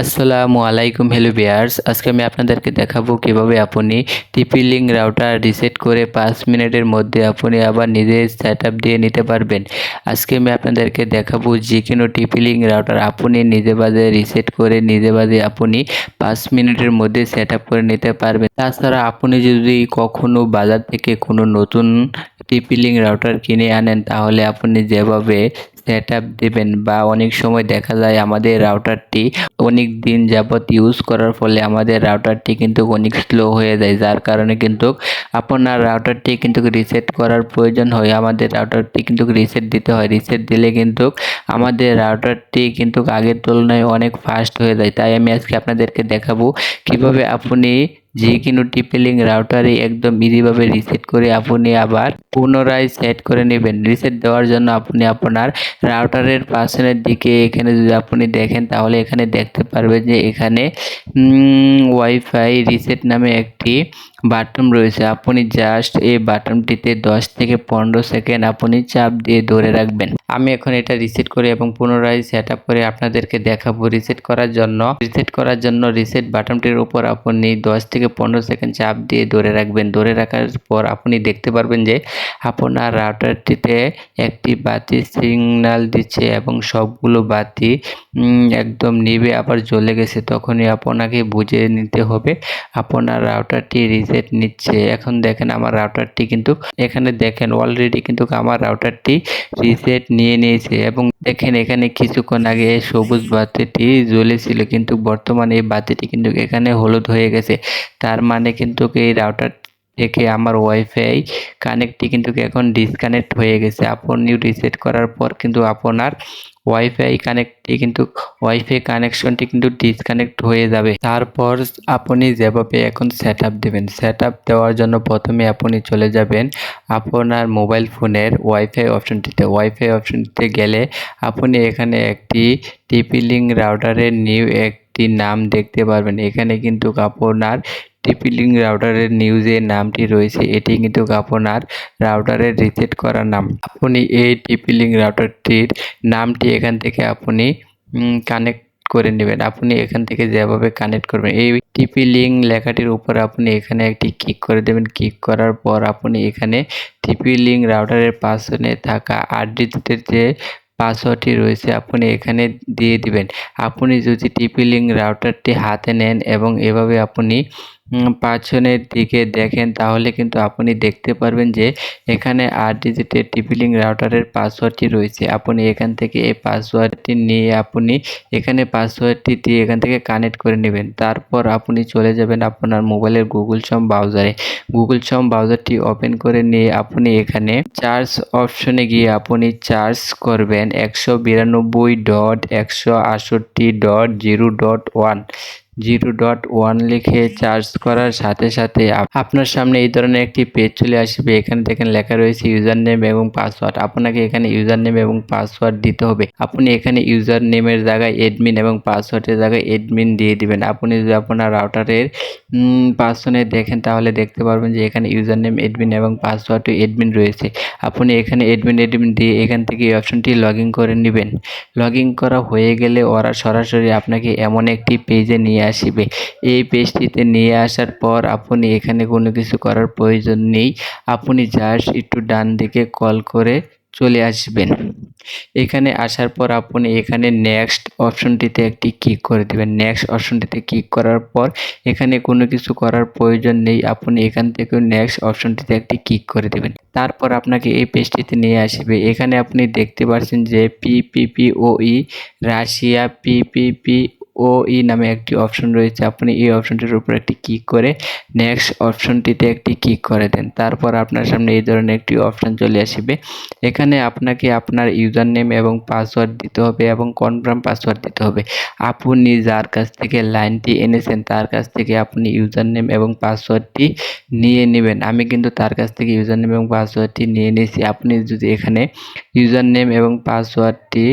আসসালামু আলাইকুম হ্যালো বিয়ার্স আজকে আমি আপনাদেরকে দেখাবো কীভাবে আপনি টিপি রাউটার রিসেট করে পাঁচ মিনিটের মধ্যে আপনি আবার নিজে সেট দিয়ে নিতে পারবেন। আজকে আমি আপনাদেরকে দেখাবো যে কোনো টিপি রাউটার আপনি নিজে বাজে রিসেট করে নিজে বাজে আপনি পাঁচ মিনিটের মধ্যে সেট করে নিতে পারবেন। তাছাড়া আপনি যদি কখনো বাজার থেকে কোনো নতুন টিপি রাউটার কিনে আনেন, তাহলে আপনি যেভাবে সেট আপ দেবেন বা অনেক সময় দেখা যায় আমাদের রাউটারটি অনেক দিন যাবৎ ইউজ করার ফলে আমাদের রাউটারটি কিন্তু অনেক স্লো হয়ে যায়। যার কারণে কিন্তু আপনার রাউটারটি কিন্তু রিসেট করার প্রয়োজন হয়। আমাদের রাউটারটি কিন্তু রিসেট দিতে হয়। রিসেট দিলে কিন্তু আমাদের রাউটারটি কিন্তু আগের তুলনায় অনেক ফাস্ট হয়ে যায়। তাই আমি আজকে আপনাদেরকে দেখাবো কীভাবে আপনি যে কোনো টিপেলিং রাউটারে একদম ইজিভাবে রিসেট করে আপনি আবার পুনরায় সেট করে নেবেন। রিসেট দেওয়ার জন্য আপনি আপনার রাউটারের পাশের দিকে এখানে যদি আপনি দেখেন, তাহলে এখানে দেখতে পারবেন যে এখানে ওয়াইফাই রিসেট নামে একটি বাটন রয়েছে। আপনি জাস্ট এই বাটনটিতে দশ থেকে পনেরো সেকেন্ড আপনি চাপ দিয়ে ধরে রাখবেন। আমি এখন এটা রিসেট করে এবং পুনরায় সেট করে আপনাদেরকে দেখাবো। রিসেট করার জন্য রিসেট করার জন্য রিসেট বাটনটির উপর আপনি দশ থেকে পনেরো সেকেন্ড চাপ দিয়ে ধরে রাখবেন। ধরে রাখার পর আপনি দেখতে পারবেন যে আপনার রাউটারটিতে একটি বাতি সিগনাল দিচ্ছে এবং সবগুলো বাতি একদম নিবে আবার জ্বলে গেছে। তখনই আপনাকে বুঝে নিতে হবে, আপনার রাউটারটি রিসেট নিচ্ছে। এখন দেখেন আমার রাউটারটি কিন্তু এখানে দেখেন অলরেডি কিন্তু আমার রাউটারটি রিসেট নিয়ে নিয়েছে এবং দেখেন এখানে কিছুক্ষণ আগে সবুজ বাতিটি জ্বলেছিল, কিন্তু বর্তমানে এই বাতিটি কিন্তু এখানে হলুদ হয়ে গেছে। তার মানে কিন্তু এই রাউটার থেকে আমার ওয়াইফাই কানেক্টটি কিন্তু এখন ডিসকানেক্ট হয়ে গেছে। আপনি রিসেট করার পর কিন্তু আপনার ওয়াইফাই কানেক্টটি কিন্তু ওয়াইফাই কানেকশনটি কিন্তু ডিসকানেক্ট হয়ে যাবে। তারপর আপনি যেভাবে এখন সেট আপ দেবেন সেট আপ দেওয়ার জন্য প্রথমে আপনি চলে যাবেন আপনার মোবাইল ফোনের ওয়াইফাই অপশনটিতে ওয়াইফাই অপশনটিতে গেলে আপনি এখানে একটি টিপি লিঙ্ক রাউটারের নিউ একটি নাম দেখতে পারবেন। এখানে কিন্তু আপনার টিপিলিং রাউটারের নিউজের নামটি রয়েছে। এটি কিন্তু আপনার রাউটারের রিসেট করা নাম। আপনি এই টিপি লিঙ্ক রাউটারটির নামটি এখান থেকে আপনি কানেক্ট করে নেবেন। আপনি এখান থেকে যেভাবে কানেক্ট করবেন, এই টিপি লিঙ্ক লেখাটির উপর আপনি এখানে একটি ক্লিক করে দেবেন। ক্লিক করার পর আপনি এখানে টিপি লিঙ্ক রাউটারের পাশনে থাকা আট ডিজিটের যে পাসওয়ার্ডটি রয়েছে, আপনি এখানে দিয়ে দিবেন। আপনি যদি টিপি লিঙ্ক রাউটারটি হাতে নেন এবং এভাবে আপনি পাছনের দিকে দেখেন, তাহলে কিন্তু আপনি দেখতে পারবেন যে এখানে আট ডিজিটের টিপিলিং রাউটারের পাসওয়ার্ডটি রয়েছে। আপনি এখান থেকে এই পাসওয়ার্ডটি নিয়ে আপনি এখানে পাসওয়ার্ডটি দিয়ে এখান থেকে কানেক্ট করে নেবেন। তারপর আপনি চলে যাবেন আপনার মোবাইলের গুগল সম ব্রাউজারে। গুগল সম ব্রাউজারটি ওপেন করে নিয়ে আপনি এখানে চার্জ অপশনে গিয়ে আপনি চার্জ করবেন একশো বিরানব্বই ডট একশো আটষট্টি dot zero dot one. Zero dot one লিখে চার্জ করার সাথে সাথে আপনার সামনে এই ধরনের একটি পেজ চলে আসবে। এখানে দেখেন লেখা রয়েছে ইউজার নেম এবং পাসওয়ার্ড। আপনাকে এখানে ইউজার নেম এবং পাসওয়ার্ড দিতে হবে। আপনি এখানে ইউজার নেমের জায়গায় এডমিন এবং পাসওয়ার্ডের জায়গায় এডমিন দিয়ে দিবেন। আপনি যদি আপনার রাউটারের পাসওয়ার্ডে দেখেন তাহলে দেখতে পারবেন যে এখানে ইউজার নেম এডমিন এবং পাসওয়ার্ড এডমিন রয়েছে। আপনি এখানে এডমিন এডমিন দিয়ে এখান থেকে এই অপশনটি লগ করে নেবেন। লগ করা হয়ে গেলে ওরা সরাসরি আপনাকে এমন একটি পেজে নিয়ে আসবে। এই পেজটিতে নিয়ে আসার পর আপনি এখানে কোনো কিছু করার প্রয়োজন নেই। আপনি জাস্ট একটু ডান দিকে কল করে চলে আসবেন। এখানে আসার পর আপনি এখানে নেক্সট অপশনটিতে একটি ক্লিক করে দেবেন। নেক্সট অপশনটিতে ক্লিক করার পর এখানে কোনো কিছু করার প্রয়োজন নেই। আপনি এখান থেকে নেক্সট অপশনটিতে একটি ক্লিক করে দেবেন। তারপর আপনাকে এই পেজটিতে নিয়ে আসবে। এখানে আপনি দেখতে পাচ্ছেন যে পিপিপিওই রাশিয়া পিপিপি ও ই নামে একটি অপশন রয়েছে। আপনি এই অপশনটির উপর একটি ক্লিক করে নেক্সট অপশনটিতে একটি ক্লিক করে দেন। তারপর আপনার সামনে এই ধরনের একটি অপশন চলে আসবে। এখানে আপনাকে আপনার ইউজার নেম এবং পাসওয়ার্ড দিতে হবে এবং কনফার্ম পাসওয়ার্ড দিতে হবে। আপনি যার কাছ থেকে লাইনটি এনেছেন, তার কাছ থেকে আপনি ইউজার নেম এবং পাসওয়ার্ডটি নিয়ে নেবেন। আমি কিন্তু তার কাছ থেকে ইউজার নেম এবং পাসওয়ার্ডটি নিয়ে নিয়েছি। আপনি যদি এখানে ইউজার নেম এবং পাসওয়ার্ডটি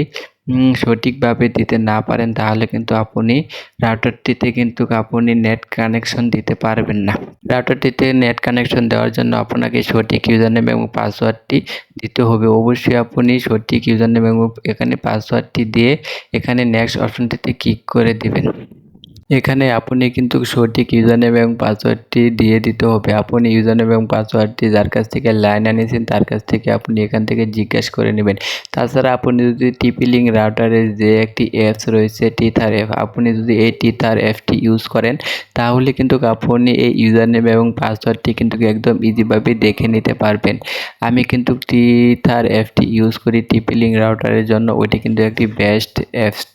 সঠিকভাবে দিতে না পারেন, তাহলে কিন্তু আপনি রাউটারটিতে কিন্তু আপনি নেট কানেকশন দিতে পারবেন না। রাউটারটিতে নেট কানেকশন দেওয়ার জন্য আপনাকে সঠিক ইউজার নেম এবং পাসওয়ার্ডটি দিতে হবে। অবশ্যই আপনি সঠিক ইউজার নেম এবং এখানে পাসওয়ার্ডটি দিয়ে এখানে নেক্সট অপশনটিতে ক্লিক করে দেবেন। এখানে আপনি কিন্তু সঠিক ইউজারনেম এবং পাসওয়ার্ডটি দিয়ে দিতে হবে। আপনি ইউজারনেম এবং পাসওয়ার্ডটি যার কাছ থেকে লাইন আনিয়েছেন, তার কাছ থেকে আপনি এখান থেকে জিজ্ঞেস করে নেবেন। তাছাড়া আপনি যদি টিপি লিঙ্ক রাউটারের যে একটি অ্যাপস রয়েছে টিথার অ্যাপ আপনি যদি এই টিথার অ্যাপটি ইউজ করেন, তাহলে কিন্তু আপনি এই ইউজারনেম এবং পাসওয়ার্ডটি কিন্তু একদম ইজিভাবে দেখে নিতে পারবেন। আমি কিন্তু টিথার অ্যাপটি ইউজ করি টিপি লিঙ্ক রাউটারের জন্য, ওইটি কিন্তু একটি বেস্ট অ্যাপস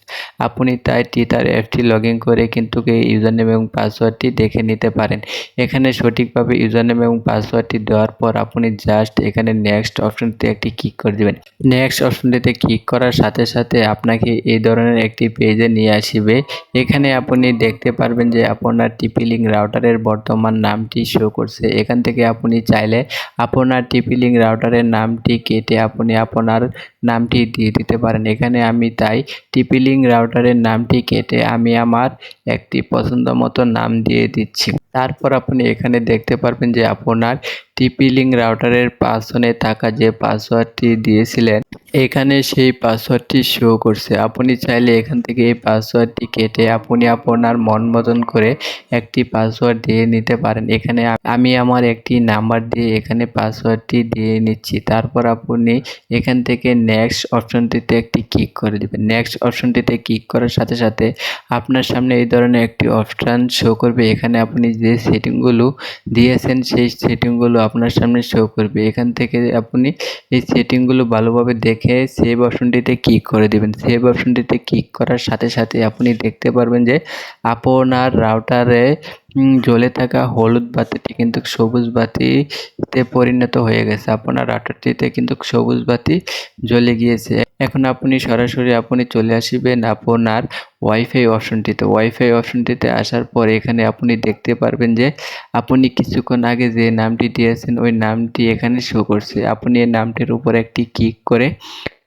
আপনি তাই টিথার অ্যাপটি লগ ইন করে কিন্তু এই ইউজারনেম এবং পাসওয়ার্ডটি দেখে নিতে পারেন। এখানে সঠিকভাবে ইউজারনেম এবং পাসওয়ার্ডটি দেওয়ার পর আপনি জাস্ট এখানে নেক্সট অপশনটিতে একটি ক্লিক করে দেবেন। নেক্সট অপশনটিতে ক্লিক করার সাথে সাথে আপনাকে এই ধরনের একটি পেজে নিয়ে আসবে। এখানে আপনি দেখতে পারবেন যে আপনার টিপি লিঙ্ক রাউটারের বর্তমান নামটি শো করছে। এখান থেকে আপনি চাইলে আপনার টিপি লিঙ্ক রাউটারের নামটি কেটে আপনি আপনার নামটি দিয়ে দিতে পারেন। এখানে আমি তাই টিপিলিং রাউটারের নামটি কেটে আমি আমার একটি পছন্দ মতো নাম দিয়ে দিচ্ছি। তারপর আপনি এখানে দেখতে পারবেন যে আপনার টিপি লিঙ্ক রাউটারের পাশনে থাকা যে পাসওয়ার্ডটি দিয়েছিলেন, এখানে সেই পাসওয়ার্ডটি শো করছে। আপনি চাইলে এখান থেকে এই পাসওয়ার্ডটি কেটে আপনি আপনার মন মতন করে একটি পাসওয়ার্ড দিয়ে নিতে পারেন। এখানে আমি আমার একটি নাম্বার দিয়ে এখানে পাসওয়ার্ডটি দিয়ে নিচ্ছি। তারপর আপনি এখান থেকে নেক্সট অপশনটিতে একটি ক্লিক করে দেবেন। নেক্সট অপশনটিতে ক্লিক করার সাথে সাথে আপনার সামনে এই ধরনের একটি অপশান শো করবে। এখানে আপনি যে সেটিংগুলো দিয়েছেন, সেই সেটিংগুলো আপনার সামনে শো করবে। এখান থেকে আপনি এই সেটিংগুলো ভালোভাবে দেখে সেভ অপশনটিতে ক্লিক করে দেবেন। সেভ অপশনটিতে ক্লিক করার সাথে সাথে আপনি দেখতে পারবেন যে আপনার রাউটারে জ্বলে থাকা হলুদ বাতিটি কিন্তু সবুজ বাতিতে পরিণত হয়ে গেছে। আপনার রাউটারটিতে কিন্তু সবুজ বাতি জ্বলে গিয়েছে। এখন আপনি সরাসরি আপনি চলে আসবেন আপনার ওয়াইফাই অপশনটিতে ওয়াইফাই অপশনটিতে আসার পর এখানে আপনি দেখতে পারবেন যে আপনি কিছুক্ষণ আগে যে নামটি দিয়েছেন, ওই নামটি এখানে শো করছে। আপনি এই নামটির উপর একটি ক্লিক করে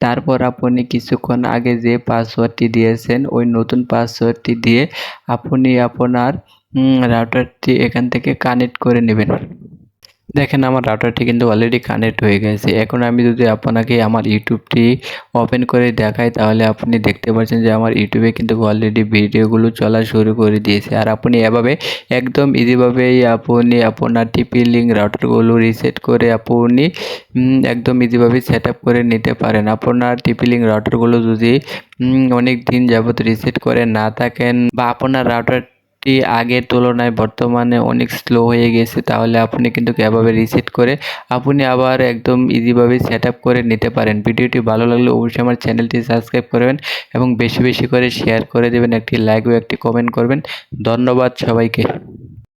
তারপর আপনি কিছুক্ষণ আগে যে পাসওয়ার্ডটি দিয়েছেন, ওই নতুন পাসওয়ার্ডটি দিয়ে আপনি আপনার রাউটারটি এখান থেকে কানেক্ট করে নেবেন। দেখেন আমার রাউটারটি কিন্তু অলরেডি কানেক্ট হয়ে গেছে। এখন আমি যদি আপনাকে আমার ইউটিউবটি ওপেন করে দেখাই, তাহলে আপনি দেখতে পাচ্ছেন যে আমার ইউটিউবে কিন্তু অলরেডি ভিডিওগুলো চলা শুরু করে দিয়েছে। আর আপনি এভাবে একদম ইজিভাবেই আপনি আপনার টিপি লিঙ্ক রাউটারগুলো রিসেট করে আপনি একদম ইজিভাবে সেট করে নিতে পারেন। আপনার টিপি লিঙ্ক রাউটারগুলো যদি অনেক দিন যাবত রিসেট করে না থাকেন বা আপনার রাউটার টি আগের তুলনায় বর্তমানে অনেক স্লো হয়ে গেছে, তাহলে আপনি কিন্তু এভাবে রিসেট করে আপনি আবার একদম ইজিভাবে সেট আপ করে নিতে পারেন। ভিডিওটি ভালো লাগলে অবশ্যই আমার চ্যানেলটি সাবস্ক্রাইব করবেন এবং বেশি বেশি করে শেয়ার করে দেবেন, একটি লাইক ও একটি কমেন্ট করবেন। ধন্যবাদ সবাইকে।